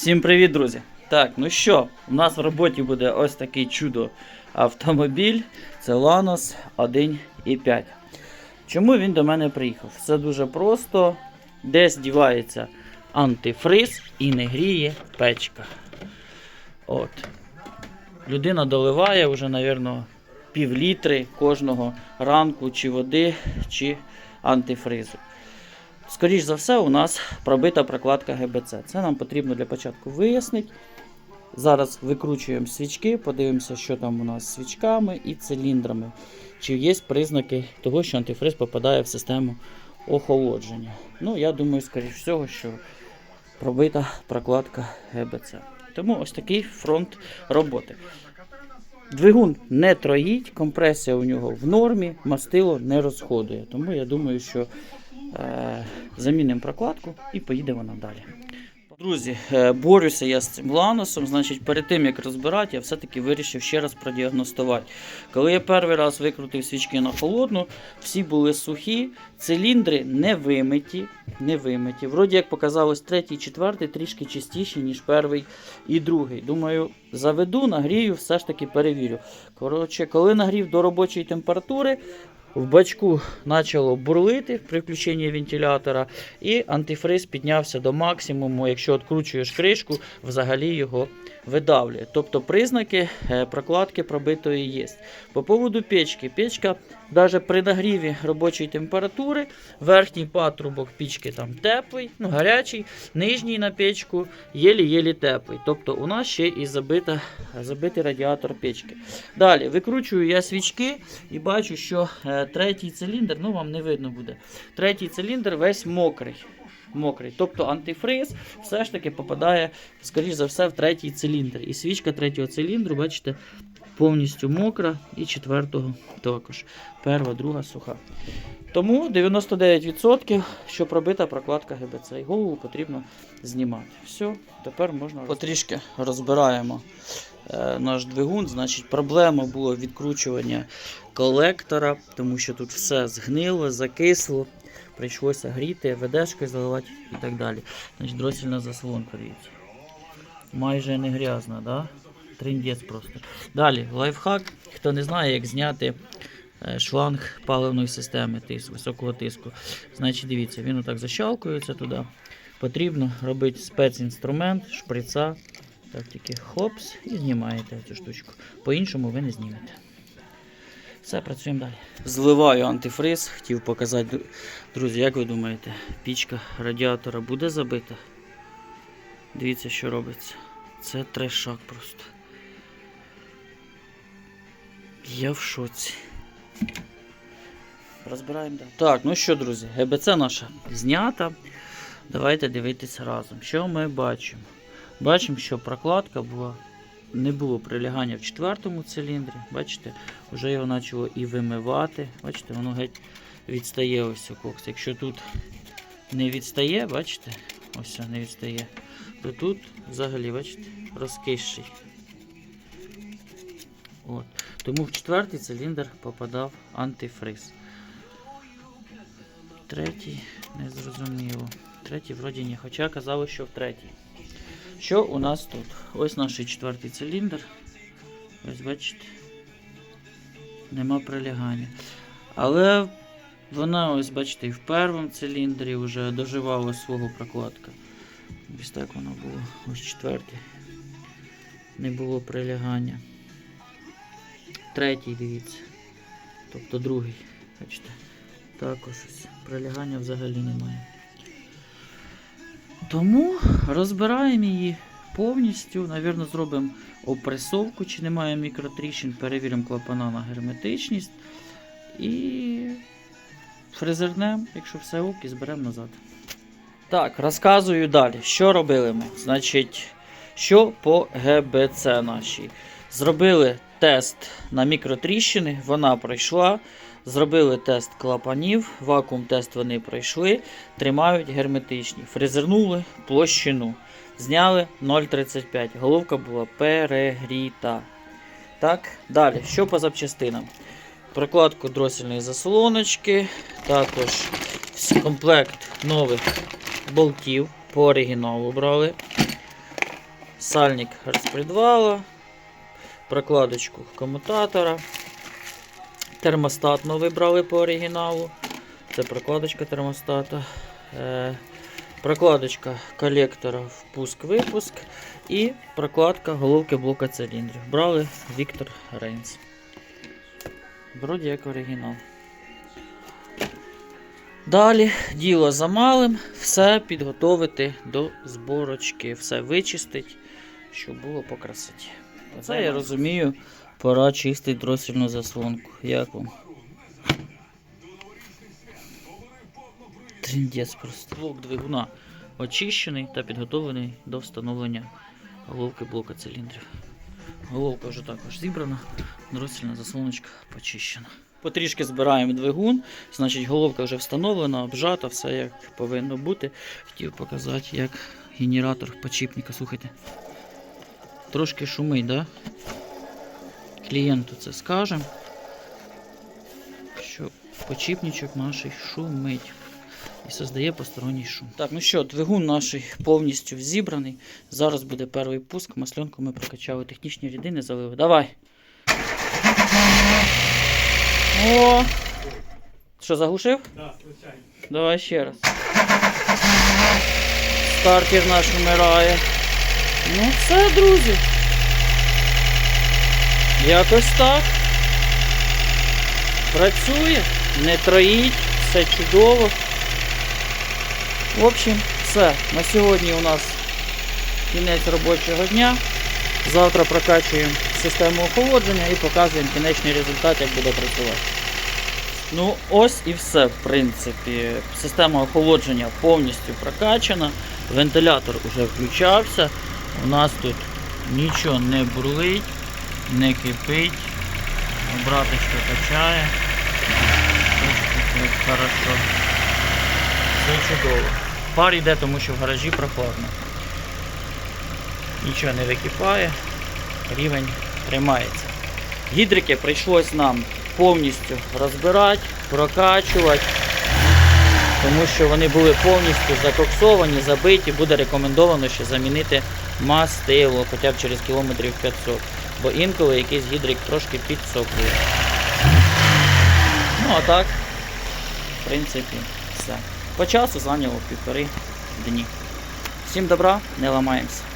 Всім привіт, друзі! Так, ну що, у нас в роботі буде ось такий чудо автомобіль. Це Lanos 1.5. Чому він до мене приїхав? Все дуже просто. Десь дівається антифриз і не гріє печка. От. Людина доливає вже, мабуть, пів літри кожного ранку чи води, чи антифризу. Скоріш за все, у нас пробита прокладка ГБЦ. Це нам потрібно для початку вияснити. Зараз викручуємо свічки, подивимося, що там у нас з свічками і циліндрами. Чи є признаки того, що антифриз попадає в систему охолодження. Ну, я думаю, скоріш всього, що пробита прокладка ГБЦ. Тому ось такий фронт роботи. Двигун не троїть, компресія у нього в нормі, мастило не розходує. Тому я думаю, що замінимо прокладку і поїде вона далі. Друзі, е, борюся я з цим ланосом. Значить, перед тим як розбирати, я все-таки вирішив ще раз продіагностувати. Коли я перший раз викрутив свічки на холодну, всі були сухі, циліндри не вимиті. Не вимиті. Вроді як показалось, третій, четвертий трішки чистіші, ніж перший і другий. Думаю, заведу, нагрію, все ж таки перевірю. Коротше, коли нагрів до робочої температури, в бачку почало бурлити при включенні вентилятора, і антифриз піднявся до максимуму. Якщо відкручуєш кришку, взагалі його видавлює. Тобто признаки е, прокладки пробитої є. По поводу печки. Печка навіть при нагріві робочої температури, верхній патрубок пічки там теплий, ну гарячий, нижній на печку єлі-єлі теплий. Тобто у нас ще і забита, забитий радіатор печки. Далі викручую я свічки і бачу, що е, третій циліндр, ну вам не видно буде. Третій циліндр весь мокрий. Мокрий. Тобто антифриз все ж таки попадає, скоріш за все, в третій циліндр. І свічка третього циліндру, бачите, повністю мокра і четвертого також. Перша, друга суха. Тому 99% що пробита прокладка ГБЦ. І голову потрібно знімати. Все, тепер можна потрішки розбираємо е, наш двигун. Значить, проблема була відкручування колектора, тому що тут все згнило, закисло. Прийшлося гріти, ведешкою заливати і так далі. Значить, дросільна заслонка. Майже не грязна, да? Тріндець просто. Далі, лайфхак. Хто не знає, як зняти е, шланг паливної системи тиску, високого тиску. Значить, дивіться, він отак защалкується туди. Потрібно робити спецінструмент, шприца. Так, тільки хопс і знімаєте цю штучку. По-іншому ви не знімете. Все, працюємо далі. Зливаю антифриз, хотів показати. Друзі, як ви думаєте, пічка радіатора буде забита? Дивіться, що робиться. Це трешак просто. Я в шоці. Розбираємо далі. Так, ну що, друзі, ГБЦ наша знята. Давайте дивитися разом. Що ми бачимо? Бачимо, що прокладка була. Не було прилягання в четвертому циліндрі. Бачите, вже його почало і вимивати. Бачите, воно геть відстає ось кокс. Якщо тут не відстає, бачите, ось не відстає, то тут взагалі, бачите, розкисший. От. Тому в четвертий циліндр попадав антифриз. Третій не зрозуміло. Третій вроді ні, хоча казали, що в третій. Що у нас тут? Ось наш четвертий циліндр. Ось бачите. Нема прилягання. Але вона, ось бачите, і в першому циліндрі вже доживала свого прокладка. Ось так воно було. Ось четвертий. Не було прилягання. Третій, дивіться. Тобто другий. Бачите. Також ось прилягання взагалі немає. Тому розбираємо її повністю. Навірно, зробимо опресовку, чи немає мікротріщин, перевіримо клапана на герметичність. І фрезернемо, якщо все ок, і зберемо назад. Так, розказую далі. Що робили ми? Значить, що по ГБЦ нашій? Зробили тест на мікротріщини, вона пройшла. Зробили тест клапанів, вакуум тест вони пройшли, тримають герметичні. Фрезернули площину. Зняли 0,35. Головка була перегріта. Так, далі, що по запчастинам? Прокладку дросільної заслоночки, також комплект нових болтів по оригіналу брали. сальник розпредвала, прокладочку комутатора. Термостат ми вибрали по оригіналу. Це прокладочка термостата. Е, прокладочка колектора впуск-випуск і прокладка головки блока циліндрів. Брали Віктор Рейнс. Вроді як оригінал. Далі діло за малим, все підготовити до зборочки, все вичистить, щоб було по красоті. Це я розумію, пора чистити дросільну заслонку. Як вам? Тріндець просто. Блок двигуна очищений та підготовлений до встановлення головки блока циліндрів. Головка вже також зібрана, дросільна заслоночка почищена. Потрішки збираємо двигун, значить головка вже встановлена, обжата, все як повинно бути. Хотів показати, як генератор подшипника, слухайте. Трошки шумить, да? Клієнту це скажемо, що подшипничок наш шумить і создає посторонній шум. Так, ну що, двигун наш повністю зібраний. Зараз буде перший пуск. Масленку ми прокачали технічні рідини, залили. Давай. О! Що, заглушив? Да, звичайно. Давай ще раз. Стартер наш вмирає. Ну все, друзі. Якось так. Працює, не троїть, все чудово. В общем, все. На сьогодні у нас кінець робочого дня. Завтра прокачуємо систему охолодження і показуємо кінечний результат, як буде працювати. Ну, ось і все, в принципі. Система охолодження повністю прокачана. Вентилятор вже включався. У нас тут нічого не бурлить, не кипить. Обраточка качає. Хорошо. Все чудово. Пар йде, тому що в гаражі прохладно. Нічого не википає, рівень тримається. Гідрики прийшлось нам повністю розбирати, прокачувати, тому що вони були повністю закоксовані, забиті, буде рекомендовано ще замінити мастило хоча б через кілометрів 500, бо інколи якийсь гідрик трошки підсохує. Ну а так, в принципі, все. По часу зайняло півтори дні. Всім добра, не ламаємося.